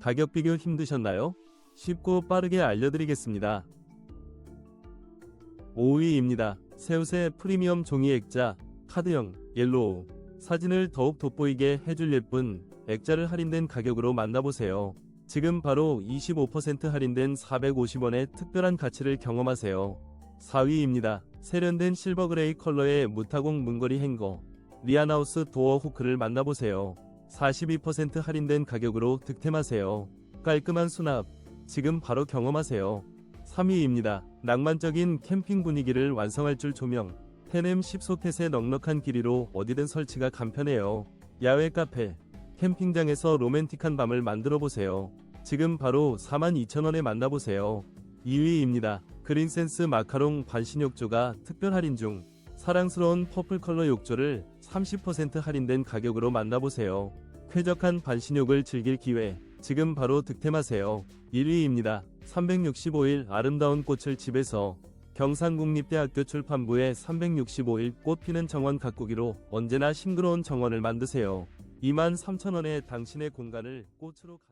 가격 비교 힘드셨나요? 쉽고 빠르게 알려드리겠습니다. 5위입니다. 새우새 프리미엄 종이 액자, 카드형, 옐로우. 사진을 더욱 돋보이게 해줄 예쁜 액자를 할인된 가격으로 만나보세요. 지금 바로 25% 할인된 450원의 특별한 가치를 경험하세요. 4위입니다. 세련된 실버 그레이 컬러의 무타공 문거리 행거, 리아나우스 도어 후크를 만나보세요. 42% 할인된 가격으로 득템하세요. 깔끔한 수납, 지금 바로 경험하세요. 3위입니다. 낭만적인 캠핑 분위기를 완성할 줄 조명. 테넴 10소켓의 넉넉한 길이로 어디든 설치가 간편해요. 야외 카페, 캠핑장에서 로맨틱한 밤을 만들어 보세요. 지금 바로 42,000원에 만나보세요. 2위입니다. 그린센스 마카롱 반신 욕조가 특별 할인 중 사랑스러운 퍼플 컬러 욕조를 30% 할인된 가격으로 만나보세요. 쾌적한 반신욕을 즐길 기회, 지금 바로 득템하세요. 1위입니다. 365일 아름다운 꽃을 집에서 경상국립대학교 출판부의 365일 꽃피는 정원 가꾸기로 언제나 싱그러운 정원을 만드세요. 23,000원에 당신의 공간을 꽃으로 가...